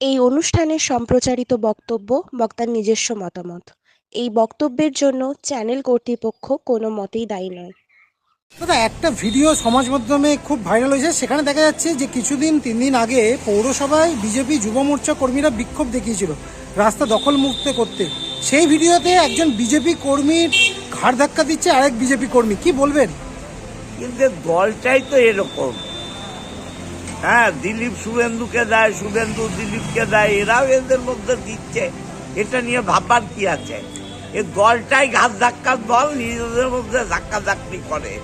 এই অনুষ্ঠানে সম্প্রচারিত বক্তব্য বক্তার নিজস্ব মতামত। এই বক্তব্যের জন্য চ্যানেল কর্তৃপক্ষ কোনো মতেই দায়ী নয়। দাদা একটা ভিডিও সমাজ মাধ্যমে খুব ভাইরাল হয়েছে। সেখানে দেখা যাচ্ছে যে কিছুদিন তিন দিন আগে পৌরসভায় বিজেপি যুব মোর্চা কর্মীরা বিক্ষোভ দেখিয়েছিল রাস্তা দখল মুক্ত করতে। সেই ভিডিওতে একজন বিজেপি কর্মীর ঘাড় ধাক্কা দিচ্ছে আরেক বিজেপি কর্মী। কি বলবেন? কিন্তু দলটাই তো এরকম। হ্যাঁ দিলীপ শুভেন্দুকে দেয় শুভেন্দু দিলীপকে দেয় এরাও এদের মধ্যে দিচ্ছে। এটা নিয়ে ভাববার কি আছে? এ দলটাই ঘাত ধাক্কার দল নিজেদের মধ্যে ধাক্কা ধাক্কি করে।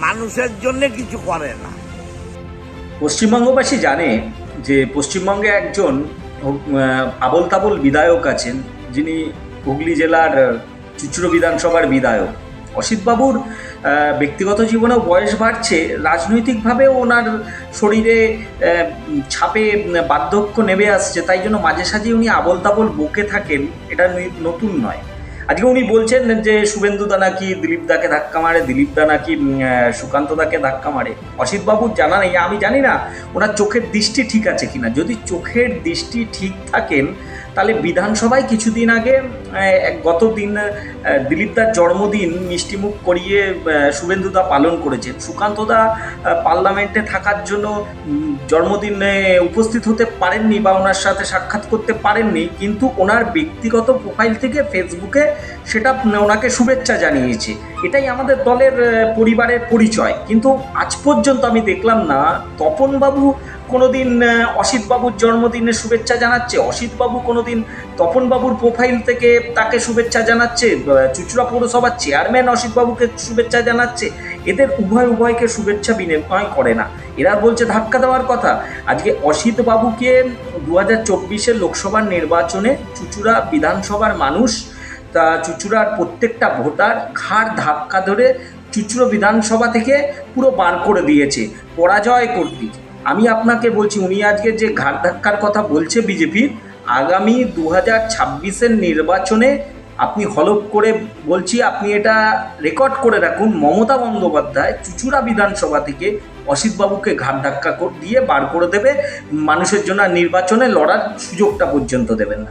মানুষের জন্য কিছু করে না। পশ্চিমবঙ্গবাসী জানে যে পশ্চিমবঙ্গে একজন আবল তাবল বিধায়ক আছেন যিনি হুগলি জেলার চুচুড়ো বিধানসভার বিধায়ক। অসিতবাবুর আহ, ব্যক্তিগত জীবনেও বয়স বাড়ছে, রাজনৈতিকভাবে ওনার শরীরে ছাপে বার্ধক্য নেমে আসছে, তাই জন্য মাঝে সাঝে উনি আবল তাবল বকে থাকেন, এটা নতুন নয়। আজকে উনি বলছেন যে শুভেন্দু দা নাকি দিলীপ দাকে ধাক্কা মারে দিলীপ দা নাকি সুকান্ত দাকে ধাক্কা মারে। অসিত বাবুর জানা নেই। আমি জানি না ওনার চোখের দৃষ্টি ঠিক আছে কিনা। যদি চোখের দৃষ্টি ঠিক থাকেন তাহলে বিধানসভায় কিছুদিন আগে আহ, এক গত দিন আহ, দিলীপ দার জন্মদিন মিষ্টিমুখ করিয়ে আহ, শুভেন্দু দা পালন করেছেন। সুকান্ত দা পার্লামেন্টে থাকার জন্য জন্মদিনে উপস্থিত হতে পারেননি বা ওনার সাথে সাক্ষাৎ করতে পারেননি কিন্তু ওনার ব্যক্তিগত প্রোফাইল থেকে ফেসবুকে সেটা ওনাকে শুভেচ্ছা জানিয়েছে। এটাই আমাদের দলের পরিবারের পরিচয়। কিন্তু আজ পর্যন্ত আমি দেখলাম না তপনবাবু কোনোদিন আহ, অসিতবাবুর জন্মদিনে শুভেচ্ছা জানাচ্ছে? অসিতবাবু কোনোদিন তপনবাবুর প্রোফাইল থেকে তাকে শুভেচ্ছা জানাচ্ছে? চুচুড়া পৌরসভার চেয়ারম্যান অসিতবাবুকে শুভেচ্ছা জানাচ্ছে? এদের উভয় উভয়কে শুভেচ্ছা বিনিময় করে না। এরা বলছে ধাক্কা দেওয়ার কথা। আজকে অসিত বাবুকে দু হাজার চব্বিশের লোকসভার নির্বাচনে চুচুড়া বিধানসভার মানুষ তা চুচুড়ার প্রত্যেকটা ভোটার ঘাড় ধাক্কা ধরে চুচুড়ো বিধানসভা থেকে পুরো বার করে দিয়েছে। পরাজয় কর্তৃক আমি আপনাকে বলছি, উনি আজকে যে ঘাড় ধাক্কার কথা বলছে বিজেপির আগামী দু হাজার ছাব্বিশের নির্বাচনে আপনি হলপ করে বলছি, আপনি এটা রেকর্ড করে রাখুন, মমতা বন্দ্যোপাধ্যায় চুচুড়া বিধানসভা থেকে অসিতবাবুকে ঘাট ধাক্কা দিয়ে বার করে দেবে। মানুষের জন্য নির্বাচনে লড়ার সুযোগটা পর্যন্ত দেবেন না।